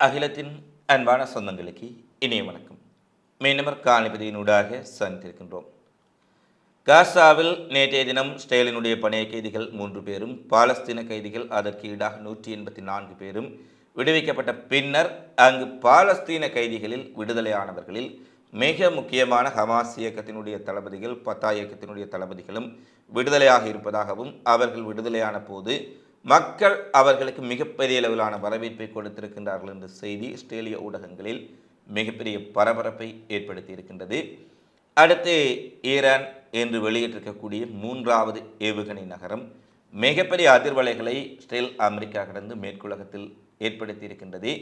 அகிலத்தின் அன்பான சொந்தங்களுக்கு இனிய வணக்கம். மீனவர் காணிபதியினூடாக சந்திருக்கின்றோம் காசாவில் நேற்றைய தினம் ஸ்டேலினுடைய பணைய கைதிகள் மூன்று பேரும் பாலஸ்தீன கைதிகள் அதற்கு ஈடாக நூற்றி எண்பத்தி நான்கு பேரும் விடுவிக்கப்பட்ட பின்னர் அங்கு பாலஸ்தீன கைதிகளில் விடுதலையானவர்களில் மிக முக்கியமான ஹமாஸ் இயக்கத்தினுடைய தளபதிகள் பத்தா இயக்கத்தினுடைய தளபதிகளும் விடுதலையாக இருப்பதாகவும் அவர்கள் விடுதலையான போது மக்கள் அவர்களுக்கு மிகப்பெரிய அளவிலான வரவேற்பை கொடுத்திருக்கின்றார்கள் என்ற செய்தி ஆஸ்திரேலிய ஊடகங்களில் மிகப்பெரிய பரபரப்பை ஏற்படுத்தி இருக்கின்றது அடுத்து ஈரான் என்று வெளியிட்டிருக்கக்கூடிய மூன்றாவது ஏவுகணை நகரம் மிகப்பெரிய அதிர்வலைகளை ஸ்டேல் அமெரிக்கா கடந்து மேற்குலகத்தில் ஏற்படுத்தி இருக்கின்றது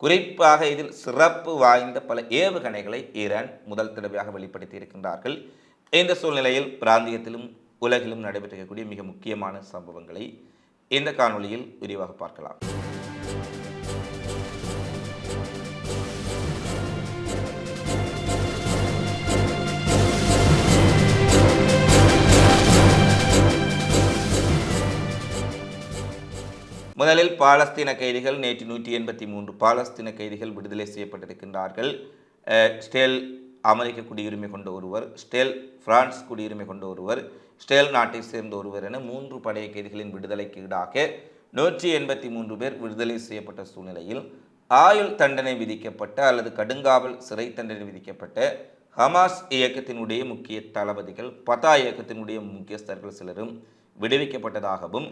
குறிப்பாக இதில் சிறப்பு வாய்ந்த பல ஏவுகணைகளை ஈரான் முதல் தடவையாக வெளிப்படுத்தி இருக்கின்றார்கள் இந்த சூழ்நிலையில் பிராந்தியத்திலும் உலகிலும் நடைபெற்றிருக்கக்கூடிய மிக முக்கியமான சம்பவங்களை இந்த காணொளியில் விரிவாக பார்க்கலாம். முதலில் பாலஸ்தீன கைதிகள் நேற்று நூற்றி எண்பத்தி மூன்று பாலஸ்தீன கைதிகள் விடுதலை செய்யப்பட்டிருக்கின்றார்கள். ஸ்டேல் அமெரிக்க குடியுரிமை கொண்ட ஒருவர் ஸ்டேல் பிரான்ஸ் குடியுரிமை கொண்ட ஒருவர் ஸ்டேல் நாட்டை சேர்ந்த ஒருவர் என மூன்று படைய கைதிகளின் விடுதலைக்கு ஈடாக நூற்றி எண்பத்தி மூன்று பேர் விடுதலை செய்யப்பட்ட சூழ்நிலையில் ஆயுள் தண்டனை விதிக்கப்பட்ட அல்லது கடுங்காவல் சிறை தண்டனை விதிக்கப்பட்ட ஹமாஸ் இயக்கத்தினுடைய முக்கிய தளபதிகள் பதா இயக்கத்தினுடைய முக்கியஸ்தர்கள் சிலரும் விடுவிக்கப்பட்டதாகவும்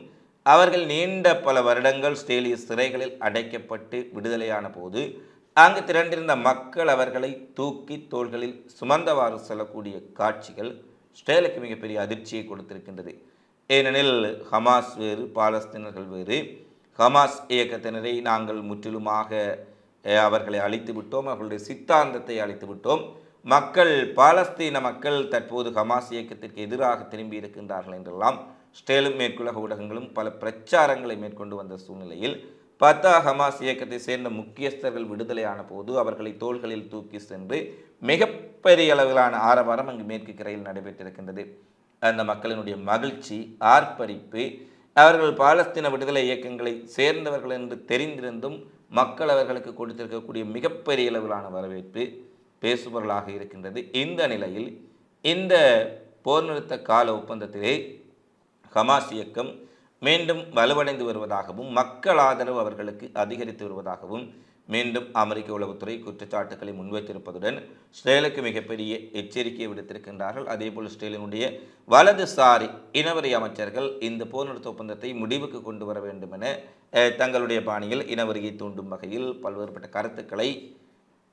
அவர்கள் நீண்ட பல வருடங்கள் ஸ்டேலிய சிறைகளில் அடைக்கப்பட்டு விடுதலையான போது அங்கு திரண்டிருந்த மக்கள் அவர்களை தூக்கி தோள்களில் சுமந்தவாறு செல்லக்கூடிய காட்சிகள் ஸ்டேலுக்கு மிகப்பெரிய அதிர்ச்சியை கொடுத்திருக்கின்றது. ஏனெனில் ஹமாஸ் வேறு பாலஸ்தீனர்கள் வேறு. ஹமாஸ் இயக்கத்தினரை நாங்கள் முற்றிலுமாக அவர்களை அழித்து விட்டோம் அவர்களுடைய சித்தாந்தத்தை அழித்து விட்டோம். மக்கள் பாலஸ்தீன மக்கள் தற்போது ஹமாஸ் இயக்கத்திற்கு எதிராக திரும்பி இருக்கின்றார்கள் என்றெல்லாம் ஸ்டேலும் மேற்குலக ஊடகங்களும் பல பிரச்சாரங்களை மேற்கொண்டு வந்த சூழ்நிலையில் பத்தா ஹமாஸ் இயக்கத்தை சேர்ந்த முக்கியஸ்தர்கள் விடுதலையான போது அவர்களை தோள்களில் தூக்கி சென்று மிகப்பெரிய அளவிலான ஆரவாரம் அங்கு மேற்கு கரையில் நடைபெற்றிருக்கின்றது. அந்த மக்களினுடைய மகிழ்ச்சி ஆர்ப்பரிப்பு அவர்கள் பாலஸ்தீன விடுதலை இயக்கங்களை சேர்ந்தவர்கள் என்று தெரிந்திருந்தும் மக்கள் அவர்களுக்கு கொடுத்திருக்கக்கூடிய மிகப்பெரிய அளவிலான வரவேற்பு பேசுபொருளாக இருக்கின்றது. இந்த நிலையில் இந்த போர் நிறுத்த கால ஒப்பந்தத்திலே ஹமாஸ் இயக்கம் மீண்டும் வலுவடைந்து வருவதாகவும் மக்கள் ஆதரவு அவர்களுக்கு அதிகரித்து வருவதாகவும் மீண்டும் அமெரிக்க உளவுத்துறை குற்றச்சாட்டுக்களை முன்வைத்திருப்பதுடன் ஸ்ரேலுக்கு மிகப்பெரிய எச்சரிக்கையை விடுத்திருக்கின்றார்கள். அதேபோல் ஸ்ரேலினுடைய வலதுசாரி இனவரி அமைச்சர்கள் இந்த போர் நிறுத்த ஒப்பந்தத்தை முடிவுக்கு கொண்டு வர வேண்டும் என தங்களுடைய பாணியில் இனவரியை தூண்டும் வகையில் பல்வேறுபட்ட கருத்துக்களை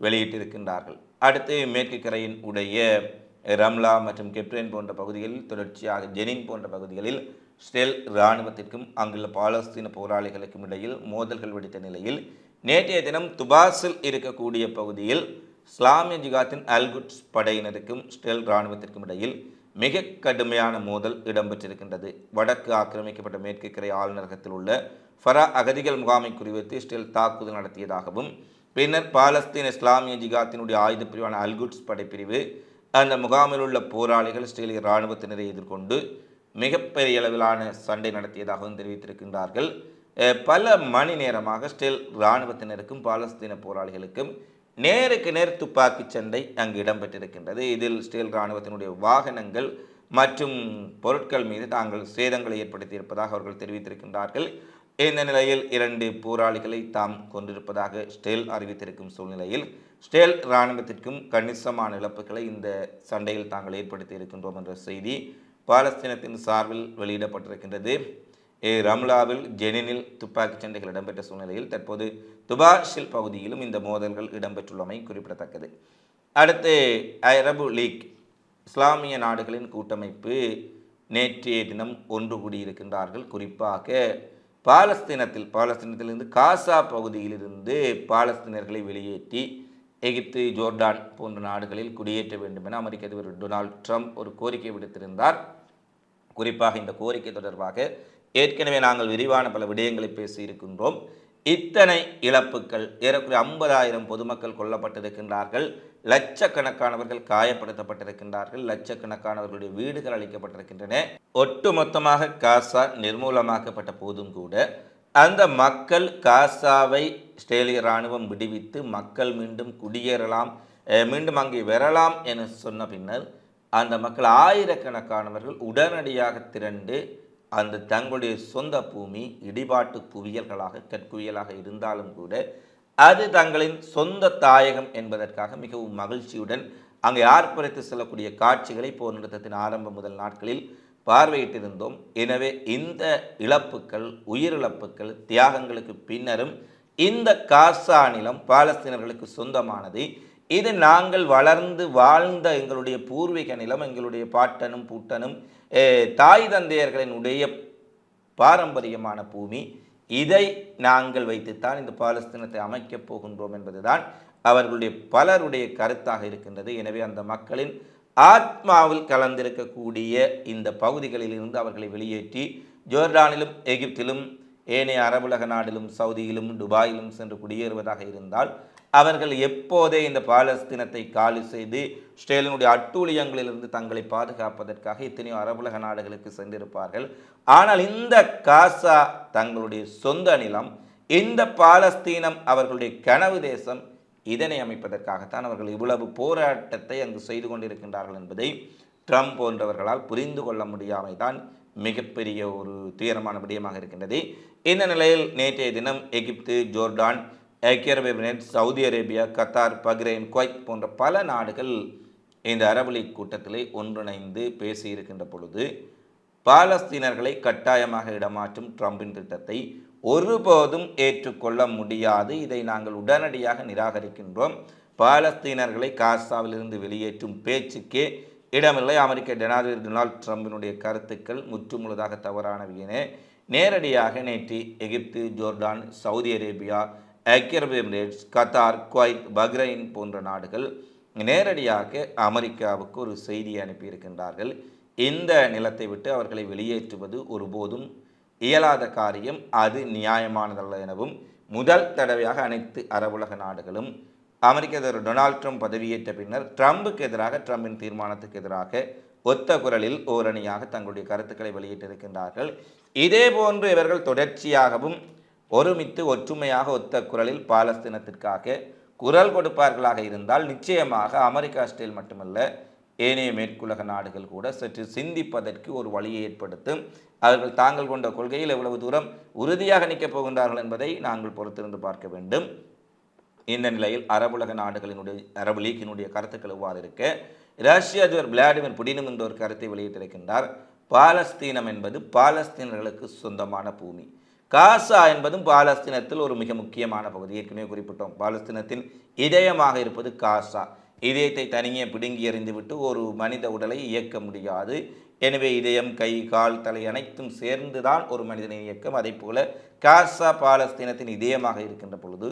வெளியிட்டிருக்கின்றார்கள். அடுத்து மேற்கு கரையின் உடைய ரம்லா மற்றும் கெப்ரேன் போன்ற பகுதிகளில் தொடர்ச்சியாக ஜெனின் போன்ற பகுதிகளில் ஸ்டெல் இராணுவத்திற்கும் அங்குள்ள பாலஸ்தீன போராளிகளுக்கும் இடையில் மோதல்கள் வெடித்த நிலையில் நேற்றைய தினம் துபாஸில் இருக்கக்கூடிய பகுதியில் இஸ்லாமிய ஜிகாத்தின் அல்குட்ஸ் படையினருக்கும் ஸ்டெல் இராணுவத்திற்கும் இடையில் மிக கடுமையான மோதல் இடம்பெற்றிருக்கின்றது. வடக்கு ஆக்கிரமிக்கப்பட்ட மேற்கு கரை ஆளுநரகத்தில் உள்ள ஃபரா அகதிகள் முகாமை குறிவைத்து ஸ்டெல் தாக்குதல் நடத்தியதாகவும் பின்னர் பாலஸ்தீன இஸ்லாமிய ஜிகாத்தினுடைய ஆயுத பிரிவான அல்குட்ஸ் படைப்பிரிவு அந்த முகாமில் உள்ள போராளிகள் இஸ்ரேலிய இராணுவத்தினரை எதிர்கொண்டு மிகப்பெரிய அளவிலான சண்டை நடத்தியதாகவும் தெரிவித்திருக்கின்றார்கள். பல மணி நேரமாக ஸ்டில் இராணுவத்தினருக்கும் பாலஸ்தீன போராளிகளுக்கும் நேருக்கு நேர் துப்பாக்கி சண்டை அங்கு இடம்பெற்றிருக்கின்றது. இதில் ஸ்டேல் இராணுவத்தினுடைய வாகனங்கள் மற்றும் பொருட்கள் மீது தாங்கள் சேதங்களை ஏற்படுத்தியிருப்பதாக அவர்கள் தெரிவித்திருக்கின்றார்கள். இந்த நிலையில் இரண்டு போராளிகளை தாம் கொண்டிருப்பதாக ஸ்டேல் அறிவித்திருக்கும் சூழ்நிலையில் ஸ்டேல் இராணுவத்திற்கும் கணிசமான இழப்புகளை இந்த சண்டையில் தாங்கள் ஏற்படுத்தி இருக்கின்றோம் என்ற செய்தி பாலஸ்தீனத்தின் சார்பில் வெளியிடப்பட்டிருக்கின்றது. ஏ, ரம்லாவில் ஜெனினில் துப்பாக்கிச் சண்டைகள் இடம்பெற்ற சூழ்நிலையில் தற்போது துபாஷில் பகுதியிலும் இந்த மோதல்கள் இடம்பெற்றுள்ளமை குறிப்பிடத்தக்கது. அடுத்து அரபு லீக் இஸ்லாமிய நாடுகளின் கூட்டமைப்பு நேற்றைய தினம் ஒன்று கூடியிருக்கின்றார்கள். குறிப்பாக பாலஸ்தீனத்தில் பாலஸ்தீனத்திலிருந்து காசா பகுதியிலிருந்து பாலஸ்தீனர்களை வெளியேற்றி எகிப்து ஜோர்டான் போன்ற நாடுகளில் குடியேற்ற வேண்டும் என அமெரிக்க அதிபர் டொனால்ட் ட்ரம்ப் ஒரு கோரிக்கை விடுத்திருந்தார். குறிப்பாக இந்த கோரிக்கை தொடர்பாக ஏற்கனவே நாங்கள் விரிவான பல விடயங்களை பேசியிருக்கின்றோம். இத்தனை இழப்புகள் ஏறக்குறைய ஐம்பதாயிரம் பொதுமக்கள் கொல்லப்பட்டிருக்கின்றார்கள் லட்சக்கணக்கானவர்கள் காயப்படுத்தப்பட்டிருக்கின்றார்கள் லட்சக்கணக்கானவர்களுடைய வீடுகள் அளிக்கப்பட்டிருக்கின்றன ஒட்டுமொத்தமாக காசா நிர்மூலமாக்கப்பட்ட போதும் கூட அந்த மக்கள் காசாவை இஸ்ரேலிய இராணுவம் விடுவித்து மக்கள் மீண்டும் குடியேறலாம் மீண்டும் அங்கே வரலாம் என சொன்ன பின்னர் அந்த மக்கள் ஆயிரக்கணக்கானவர்கள் உடனடியாக திரண்டு அந்த தங்களுடைய சொந்த பூமி இடிபாட்டு புவியல்களாக கற்குவியலாக இருந்தாலும் கூட அது தங்களின் சொந்த தாயகம் என்பதற்காக மிகவும் மகிழ்ச்சியுடன் அங்கே ஆர்ப்பரித்து செல்லக்கூடிய காட்சிகளை போர் நிறுத்தத்தின் ஆரம்ப முதல் நாட்களில் பார்வையிட்டிருந்தோம். எனவே இந்த இழப்புக்கள் உயிரிழப்புக்கள் தியாகங்களுக்கு பின்னரும் இந்த காசா நிலம் பாலஸ்தீனர்களுக்கு சொந்தமானது. இது நாங்கள் வளர்ந்து வாழ்ந்த எங்களுடைய பூர்வீக நிலம் எங்களுடைய பாட்டனும் பூட்டனும் தாய் தாய் தந்தையர்களினுடைய பாரம்பரியமான பூமி. இதை நாங்கள் வைத்துத்தான் இந்த பாலஸ்தீனத்தை அமைக்கப் போகின்றோம் என்பதுதான் அவர்களுடைய பலருடைய கருத்தாக இருக்கின்றது. எனவே அந்த மக்களின் ஆத்மாவில் கலந்திருக்கக்கூடிய இந்த பகுதிகளில் இருந்து அவர்களை வெளியேற்றி ஜோர்டானிலும் எகிப்திலும் ஏனைய அரபுலக நாடிலும் சவுதியிலும் துபாயிலும் சென்று குடியேறுவதாக இருந்தால் அவர்கள் எப்போதே இந்த பாலஸ்தீனத்தை காலி செய்து இஸ்ரேலினுடைய அட்டூழியங்களிலிருந்து தங்களை பாதுகாப்பதற்காக இத்தனையோ அரபுலக நாடுகளுக்கு சென்றிருப்பார்கள். ஆனால் இந்த காசா தங்களுடைய சொந்த நிலம் இந்த பாலஸ்தீனம் அவர்களுடைய கனவு தேசம் இதனை அமைப்பதற்காகத்தான் அவர்கள் இவ்வளவு போராட்டத்தை அங்கு செய்து கொண்டிருக்கின்றார்கள் என்பதை ட்ரம்ப் போன்றவர்களால் புரிந்து கொள்ள முடியாமை தான் மிகப்பெரிய ஒரு துயரமான விடயமாக இருக்கின்றது. இந்த நிலையில் நேற்றைய தினம் எகிப்து ஜோர்டான் ஐக்கிய அரபு Emirate Saudi Arabia Qatar Bahrain Kuwait போன்ற பல நாடுகள் இந்த அரபு லீக் கூட்டத்திலே ஒன்றிணைந்து பேசியிருக்கின்ற பொழுது பாலஸ்தீனர்களை கட்டாயமாக இடமாற்றும் ட்ரம்பின் திட்டத்தை ஒருபோதும் ஏற்றுக்கொள்ள முடியாது. இதை நாங்கள் உடனடியாக நிராகரிக்கின்றோம். பாலஸ்தீனர்களை காசாவிலிருந்து வெளியேற்றும் பேச்சுக்கே இடமில்லை. அமெரிக்க ஜனாதிபதி டொனால்ட் ட்ரம்பினுடைய கருத்துக்கள் முற்றுமுழுதாக தவறானவையினே நேரடியாக நேற்று எகிப்து ஜோர்டான் சவுதி அரேபியா ஐக்கிய அரபு எமிரேட்ஸ் கத்தார் குவைத் பஹ்ரைன் போன்ற நாடுகள் நேரடியாக அமெரிக்காவுக்கு ஒரு செய்தி அனுப்பியிருக்கின்றார்கள். இந்த நிலத்தை விட்டு அவர்களை வெளியேற்றுவது ஒருபோதும் இயலாத காரியம் அது நியாயமானதல்ல எனவும் முதல் தடவையாக அனைத்து அரபுலக நாடுகளும் அமெரிக்க அதிபர் டொனால்ட் ட்ரம்ப் பதவியேற்ற பின்னர் ட்ரம்புக்கு எதிராக ட்ரம்பின் தீர்மானத்துக்கு எதிராக ஒத்த குரலில் ஓரணியாக தங்களுடைய கருத்துக்களை வெளியிட்டிருக்கின்றார்கள். இதே போன்று இவர்கள் தொடர்ச்சியாகவும் ஒருமித்து ஒற்றுமையாக ஒத்த குரலில் பாலஸ்தீனத்திற்காக குரல் கொடுப்பார்களாக இருந்தால் நிச்சயமாக அமெரிக்கா இஸ்ரேல் மட்டுமல்ல ஏனைய மேற்குலக நாடுகள் கூட சற்று சிந்திப்பதற்கு ஒரு வழியை ஏற்படுத்தும். அவர்கள் தாங்கள் கொண்ட கொள்கையில் எவ்வளவு தூரம் உறுதியாக நிற்கப் போகின்றார்கள் என்பதை நாங்கள் பொறுத்திருந்து பார்க்க வேண்டும். இந்த நிலையில் அரபுலக நாடுகளினுடைய அரபு லீக்கினுடைய கருத்துக்கள் எவ்வாறு இருக்க? ரஷ்ய அதிபர் விளாடிமிர் புடினும் என்ற ஒரு கருத்தை வெளியிட்டிருக்கின்றார். பாலஸ்தீனம் என்பது பாலஸ்தீனர்களுக்கு சொந்தமான பூமி. காசா என்பதும் பாலஸ்தீனத்தில் ஒரு மிக முக்கியமான பகுதி. ஏற்கனவே குறிப்பிட்டோம். பாலஸ்தீனத்தின் இதயமாக இருப்பது காசா. இதயத்தை தனியே பிடுங்கி எறிந்துவிட்டு ஒரு மனித உடலை இயக்க முடியாது. எனவே இதயம் கை கால் தலை அனைத்தும் சேர்ந்துதான் ஒரு மனிதனை இயக்கம். அதே போல காசா பாலஸ்தீனத்தின் இதயமாக இருக்கின்ற பொழுது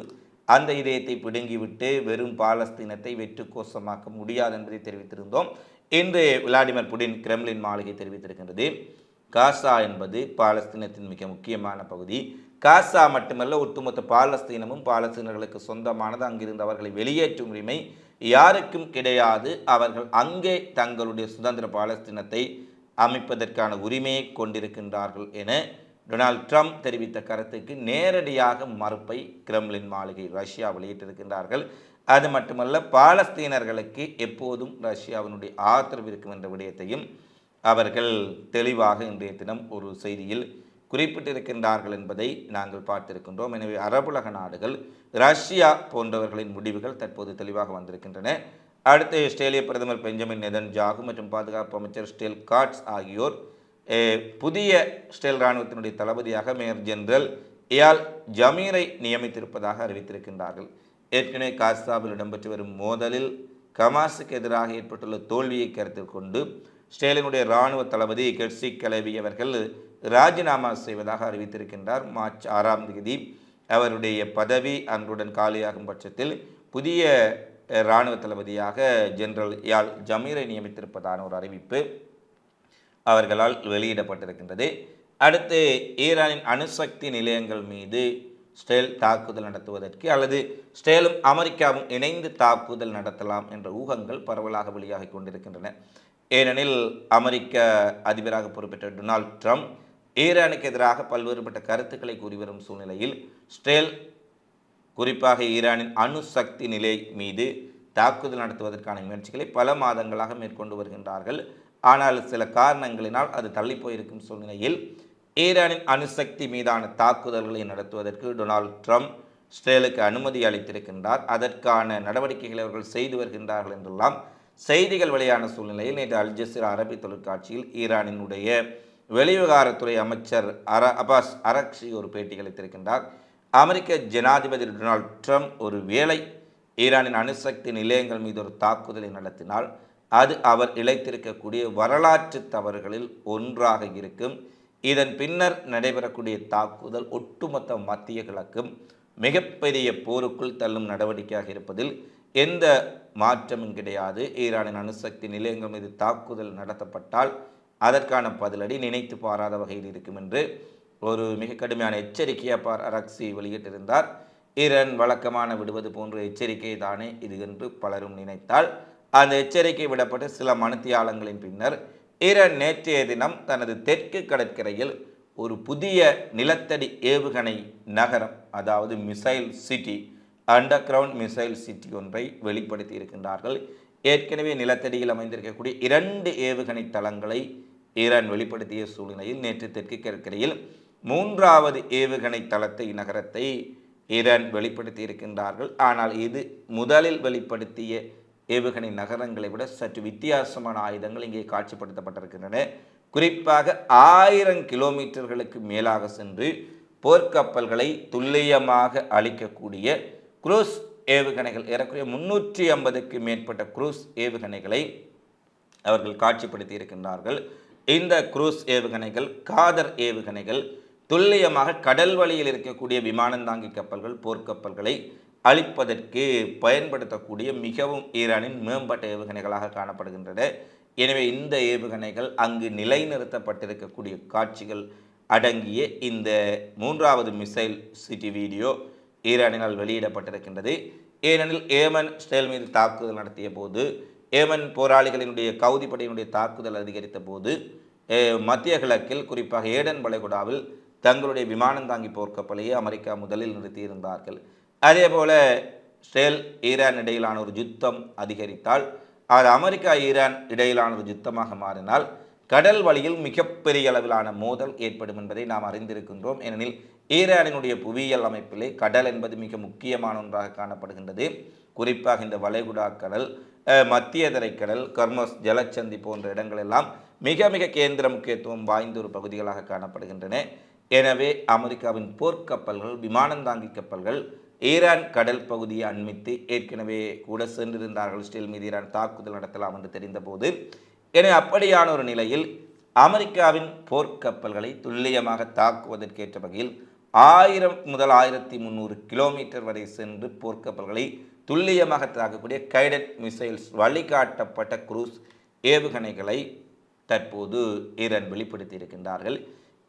அந்த இதயத்தை பிடுங்கிவிட்டு வெறும் பாலஸ்தீனத்தை வெற்று கோஷமாக்க முடியாது என்பதை தெரிவித்திருந்தோம். இன்று விளாடிமிர் புடின் கிரெம்லின் மாளிகை தெரிவித்திருக்கின்றது. காசா என்பது பாலஸ்தீனத்தின் மிக முக்கியமான பகுதி. காசா மட்டுமல்ல ஒட்டுமொத்த பாலஸ்தீனமும் பாலஸ்தீனர்களுக்கு சொந்தமானது. அங்கிருந்து அவர்களை வெளியேற்றும் உரிமை யாருக்கும் கிடையாது. அவர்கள் அங்கே தங்களுடைய சுதந்திர பாலஸ்தீனத்தை அமைப்பதற்கான உரிமையை கொண்டிருக்கின்றார்கள் என டொனால்ட் ட்ரம்ப் தெரிவித்த கருத்துக்கு நேரடியாக மறுப்பை கிரெம்லின் மாளிகை ரஷ்யா வெளியிட்டிருக்கின்றார்கள். அது மட்டுமல்ல பாலஸ்தீனர்களுக்கு எப்போதும் ரஷ்யாவினுடைய ஆதரவு இருக்கும் என்ற விடயத்தையும் அவர்கள் தெளிவாக இன்றைய தினம் ஒரு செய்தியில் குறிப்பிட்டிருக்கின்றார்கள் என்பதை நாங்கள் பார்த்திருக்கின்றோம். எனவே அரபுலக நாடுகள் ரஷ்யா போன்றவர்களின் முடிவுகள் தற்போது தெளிவாக வந்திருக்கின்றன. அடுத்து ஆஸ்திரேலிய பிரதமர் பெஞ்சமின் நெதன் ஜாகு மற்றும் பாதுகாப்பு அமைச்சர் ஸ்டேல் காட்ஸ் ஆகியோர் புதிய ஸ்டேல் இராணுவத்தினுடைய தளபதியாக மேயர் ஜெனரல் இயால் ஜமீரை நியமித்திருப்பதாக அறிவித்திருக்கின்றார்கள். ஏற்கனவே காசாவில் இடம்பெற்று வரும் மோதலில் கமாஸுக்கு எதிராக ஏற்பட்டுள்ள தோல்வியை கருத்தில் கொண்டு ஸ்டேலினுடைய இராணுவ தளபதி கெட்சி கலவி அவர்கள் ராஜினாமா செய்வதாக அறிவித்திருக்கின்றார் மார்ச் ஆறாம் தேதி. அவருடைய பதவி அன்றுடன் காலியாகும் பட்சத்தில் புதிய இராணுவ தளபதியாக ஜெனரல் யால் ஜமீரை நியமித்திருப்பதான ஒரு அறிவிப்பு அவர்களால் வெளியிடப்பட்டிருக்கின்றது. அடுத்து ஈரானின் அணுசக்தி நிலையங்கள் மீது ஸ்டேல் தாக்குதல் நடத்துவதற்கு அல்லது ஸ்டேலும் அமெரிக்காவும் இணைந்து தாக்குதல் நடத்தலாம் என்ற ஊகங்கள் பரவலாக வெளியாகி கொண்டிருக்கின்றன. ஏனெனில் அமெரிக்க அதிபராக பொறுப்பேற்ற டொனால்ட் ட்ரம்ப் ஈரானுக்கு எதிராக பல்வேறுபட்ட கருத்துக்களை கூறி வரும் சூழ்நிலையில் ஸ்டேல் குறிப்பாக ஈரானின் அணுசக்தி நிலை மீது தாக்குதல் நடத்துவதற்கான முயற்சிகளை பல மாதங்களாக மேற்கொண்டு வருகின்றார்கள். ஆனால் சில காரணங்களினால் அது தள்ளிப்போயிருக்கும் சூழ்நிலையில் ஈரானின் அணுசக்தி மீதான தாக்குதல்களை நடத்துவதற்கு டொனால்ட் ட்ரம்ப் ஸ்டேலுக்கு அனுமதி அளித்திருக்கின்றார். அதற்கான நடவடிக்கைகளை அவர்கள் செய்து வருகின்றார்கள் என்றெல்லாம் செய்திகள் வெளியான சூழ்நிலையில் நேற்று அல் அரபி தொலைக்காட்சியில் ஈரானினுடைய வெளிவிவகாரத்துறை அமைச்சர் அர அபாஸ் அரக்ஷி ஒரு பேட்டி அளித்திருக்கின்றார் அமெரிக்க ஜனாதிபதி டொனால்ட் ட்ரம்ப் ஒரு வேளை ஈரானின் அணுசக்தி நிலையங்கள் மீது ஒரு தாக்குதலை நடத்தினால் அது அவர் இழைத்திருக்கக்கூடிய வரலாற்று தவறுகளில் ஒன்றாக இருக்கும். இதன் பின்னர் நடைபெறக்கூடிய தாக்குதல் ஒட்டுமொத்த மத்திய கிழக்கும் மிகப்பெரிய போருக்குள் தள்ளும் நடவடிக்கையாக இருப்பதில் எந்த மாற்றமும் கிடையாது. ஈரானின் அணுசக்தி நிலையங்கள் மீது தாக்குதல் நடத்தப்பட்டால் அதற்கான பதிலடி நினைத்து பாராத வகையில் இருக்கும் என்று ஒரு மிக கடுமையான எச்சரிக்கையை பார் அரக்சி வெளியிட்டிருந்தார். ஈரன் வழக்கமான விடுவது போன்ற எச்சரிக்கை தானே இது என்று பலரும் நினைத்தால் அந்த எச்சரிக்கை விடப்பட்டு சில மனுத்தியாளங்களின் பின்னர் ஈரன் நேற்றைய தினம் தனது தெற்கு கடற்கரையில் ஒரு புதிய நிலத்தடி ஏவுகணை நகரம் அதாவது missile city underground missile city ஒன்றை வெளிப்படுத்தி இருக்கின்றார்கள். ஏற்கனவே நிலத்தடியில் அமைந்திருக்கக்கூடிய இரண்டு ஏவுகணை தளங்களை ஈரான் வெளிப்படுத்திய சூழ்நிலையில் நேற்று தெற்கு கடற்கரையில் மூன்றாவது ஏவுகணை தளத்தை நகரத்தை ஈரான் வெளிப்படுத்தி இருக்கின்றார்கள். ஆனால் இது முதலில் வெளிப்படுத்திய ஏவுகணை நகரங்களை விட சற்று வித்தியாசமான ஆயுதங்கள் இங்கே காட்சிப்படுத்தப்பட்டிருக்கின்றன. குறிப்பாக ஆயிரம் கிலோமீட்டர்களுக்கு மேலாக சென்று போர்க்கப்பல்களை துல்லியமாக அளிக்கக்கூடிய குரூஸ் ஏவுகணைகள் ஏறக்குறைய முன்னூற்றி ஐம்பதுக்கு மேற்பட்ட குரூஸ் ஏவுகணைகளை அவர்கள் காட்சிப்படுத்தி இருக்கின்றார்கள். இந்த குரூஸ் ஏவுகணைகள் காதர் ஏவுகணைகள் துல்லியமாக கடல் வழியில் இருக்கக்கூடிய விமானந்தாங்கி கப்பல்கள் போர்க்கப்பல்களை அழிப்பதற்கு பயன்படுத்தக்கூடிய மிகவும் ஈரானின் மேம்பட்ட ஏவுகணைகளாக காணப்படுகின்றன. எனவே இந்த ஏவுகணைகள் அங்கு நிலைநிறுத்தப்பட்டிருக்கக்கூடிய காட்சிகள் அடங்கிய இந்த மூன்றாவது மிசைல் சிட்டி வீடியோ ஈரானினால் வெளியிடப்பட்டிருக்கின்றது. ஏனெனில் ஏமன் ஸ்டேல் மீது தாக்குதல் நடத்திய போது ஏமன் போராளிகளினுடைய கவுதிப்படையினுடைய தாக்குதல் அதிகரித்த போது மத்திய கிழக்கில் குறிப்பாக ஏடன் வளைகுடாவில் தங்களுடைய விமானந்தாங்கி போர்க்கப்பலையே அமெரிக்கா முதலில் நிறுத்தியிருந்தார்கள். அதே போல ஸ்டேல் ஈரான் இடையிலான ஒரு யுத்தம் அதிகரித்தால் அது அமெரிக்கா ஈரான் இடையிலான ஒரு யுத்தமாக மாறினால் கடல் வழியில் மிகப்பெரிய அளவிலான மோதல் ஏற்படும் என்பதை நாம் அறிந்திருக்கின்றோம். ஏனெனில் ஈரானினுடைய புவியியல் அமைப்பிலே கடல் என்பது மிக முக்கியமான ஒன்றாக காணப்படுகின்றது. குறிப்பாக இந்த வளைகுடா கடல் மத்திய திரைக்கடல் கர்மஸ் ஜலச்சந்தி போன்ற இடங்கள் எல்லாம் மிக மிக கேந்திர முக்கியத்துவம் வாய்ந்த ஒரு பகுதிகளாக காணப்படுகின்றன. எனவே அமெரிக்காவின் போர்க்கப்பல்கள் விமானந்தாங்கி கப்பல்கள் ஈரான் கடல் பகுதியை அண்மித்து ஏற்கனவே கூட சென்றிருந்தார்கள். ஸ்டீல் மீது ஈரான் தாக்குதல் நடத்தலாம் என்று தெரிந்தபோது எனவே அப்படியான ஒரு நிலையில் அமெரிக்காவின் போர்க்கப்பல்களை துல்லியமாக தாக்குவதற்கேற்ற வகையில் ஆயிரம் முதல் ஆயிரத்தி முந்நூறு கிலோமீட்டர் வரை சென்று போர்க்கப்பல்களை துல்லியமாக தாக்கக்கூடிய கைடட் மிசைல்ஸ் வழிகாட்டப்பட்ட குரூஸ் ஏவுகணைகளை தற்போது ஈரான் வெளிப்படுத்தி இருக்கின்றார்கள்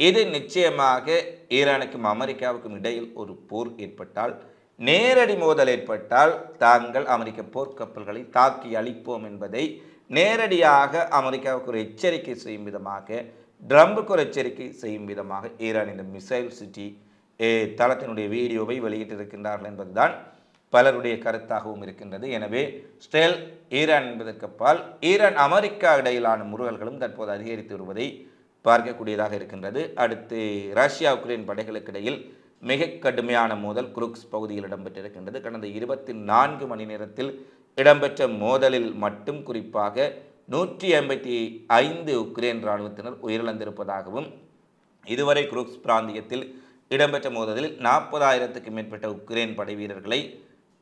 இது நிச்சயமாக ஈரானுக்கும் அமெரிக்காவுக்கும் இடையில் ஒரு போர் ஏற்பட்டால் நேரடி மோதல் ஏற்பட்டால் தாங்கள் அமெரிக்க போர்க்கப்பல்களை தாக்கி அளிப்போம் என்பதை நேரடியாக அமெரிக்காவுக்கு ஒரு எச்சரிக்கை செய்யும் விதமாக ட்ரம்புக்கு ஒரு எச்சரிக்கை செய்யும் விதமாக ஈரான் இந்த மிசைல் சிட்டி தளத்தினுடைய வீடியோவை வெளியிட்டிருக்கின்றார்கள் என்பதுதான் பலருடைய கருத்தாகவும் இருக்கின்றது. எனவே ஸ்டேல் ஈரான் என்பதற்கப்பால் ஈரான் அமெரிக்கா இடையிலான முருகல்களும் தற்போது அதிகரித்து வருவதை பார்க்கக்கூடியதாக இருக்கின்றது. அடுத்து ரஷ்யா உக்ரைன் படைகளுக்கு இடையில் மிக கடுமையான மோதல் குருக்ஸ் பகுதியில் இடம்பெற்றிருக்கின்றது. கடந்த இருபத்தி நான்கு மணி நேரத்தில் இடம்பெற்ற மோதலில் மட்டும் குறிப்பாக நூற்றி ஐம்பத்தி ஐந்து உக்ரைன் இராணுவத்தினர் உயிரிழந்திருப்பதாகவும் இதுவரை குருக்ஸ் பிராந்தியத்தில் இடம்பெற்ற மோதலில் நாற்பதாயிரத்துக்கு மேற்பட்ட உக்ரைன் படை வீரர்களை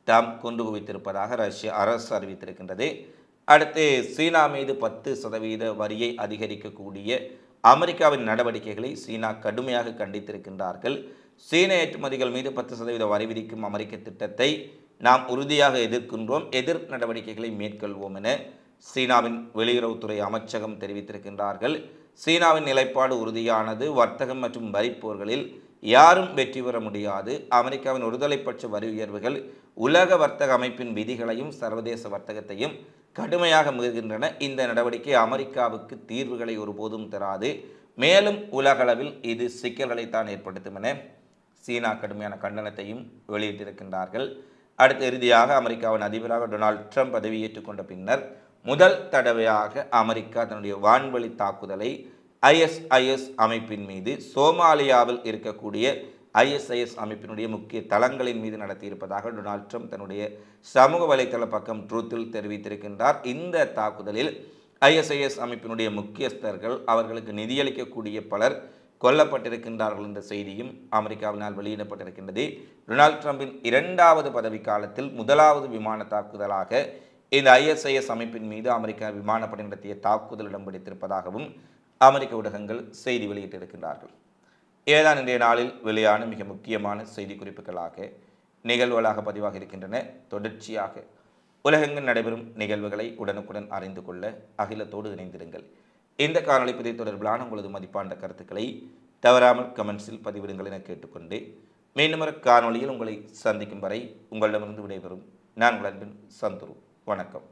தாம் கொண்டு குவித்திருப்பதாக ரஷ்ய அரசு அறிவித்திருக்கின்றது. அடுத்து சீனா மீது பத்து சதவீத வரியை அதிகரிக்கக்கூடிய அமெரிக்காவின் நடவடிக்கைகளை சீனா கடுமையாக கண்டித்திருக்கின்றார்கள். சீன ஏற்றுமதிகள் மீது பத்து சதவீத வரி விதிக்கும் அமெரிக்க திட்டத்தை நாம் உறுதியாக எதிர்க்கின்றோம். எதிர் நடவடிக்கைகளை மேற்கொள்வோம் என சீனாவின் வெளியுறவுத்துறை அமைச்சகம் தெரிவித்திருக்கின்றார்கள். சீனாவின் நிலைப்பாடு உறுதியானது. வர்த்தகம் மற்றும் வரிப்போர்களில் யாரும் வெற்றி பெற முடியாது. அமெரிக்காவின் ஒருதலைப்பட்ச வரி உயர்வுகள் உலக வர்த்தக அமைப்பின் விதிகளையும் சர்வதேச வர்த்தகத்தையும் கடுமையாக மிகுகின்றன இந்த நடவடிக்கை அமெரிக்காவுக்கு தீர்வுகளை ஒருபோதும் தராது. மேலும் உலகளவில் இது சிக்கல்களைத்தான் ஏற்படுத்தும் என சீனா கடுமையான கண்டனத்தையும் வெளியிட்டிருக்கின்றார்கள். அடுத்த இறுதியாக அமெரிக்காவின் அதிபராக டொனால்ட் ட்ரம்ப் பதவியேற்றுக் கொண்ட பின்னர் முதல் தடவையாக அமெரிக்கா தன்னுடைய வான்வழி தாக்குதலை ஐஎஸ்ஐஎஸ் அமைப்பின் மீது சோமாலியாவில் இருக்கக்கூடிய ஐஎஸ்ஐஎஸ் அமைப்பினுடைய முக்கிய தளங்களின் மீது நடத்தியிருப்பதாக டொனால்ட் ட்ரம்ப் தன்னுடைய சமூக வலைத்தள பக்கம் ட்ரூத்தில் தெரிவித்திருக்கின்றார். இந்த தாக்குதலில் ஐஎஸ்ஐஎஸ் அமைப்பினுடைய முக்கியஸ்தர்கள் அவர்களுக்கு நிதியளிக்கக்கூடிய பலர் கொல்லப்பட்டிருக்கின்றார்கள் என்ற செய்தியும் அமெரிக்காவினால் வெளியிடப்பட்டிருக்கின்றது. டொனால்ட் ட்ரம்பின் இரண்டாவது பதவி காலத்தில் முதலாவது விமான தாக்குதலாக இந்த ஐஎஸ்ஐஎஸ் அமைப்பின் மீது அமெரிக்கா விமானப்படை நடத்திய தாக்குதல் இடம்பிடித்திருப்பதாகவும் அமெரிக்க ஊடகங்கள் செய்தி வெளியிட்டிருக்கின்றார்கள். ஏதான் இன்றைய நாளில் வெளியான மிக முக்கியமான செய்தி குறிப்புகளாக நிகழ்வுகளாக பதிவாக இருக்கின்றன. தொடர்ச்சியாக உலகெங்கும் நடைபெறும் நிகழ்வுகளை உடனுக்குடன் அறிந்து கொள்ள அகிலத்தோடு இணைந்திருங்கள். இந்த காணொலி பதிவு தொடர்பிலான உங்களது மதிப்பான கருத்துக்களை தவறாமல் கமெண்ட்ஸில் பதிவிடுங்கள் என கேட்டுக்கொண்டு மீண்டும் ஒரு காணொளியில் உங்களை சந்திக்கும் வரை உங்களிடமிருந்து விடைபெறும். நான் உங்கள் அன்பின் சந்துரு. வணக்கம்.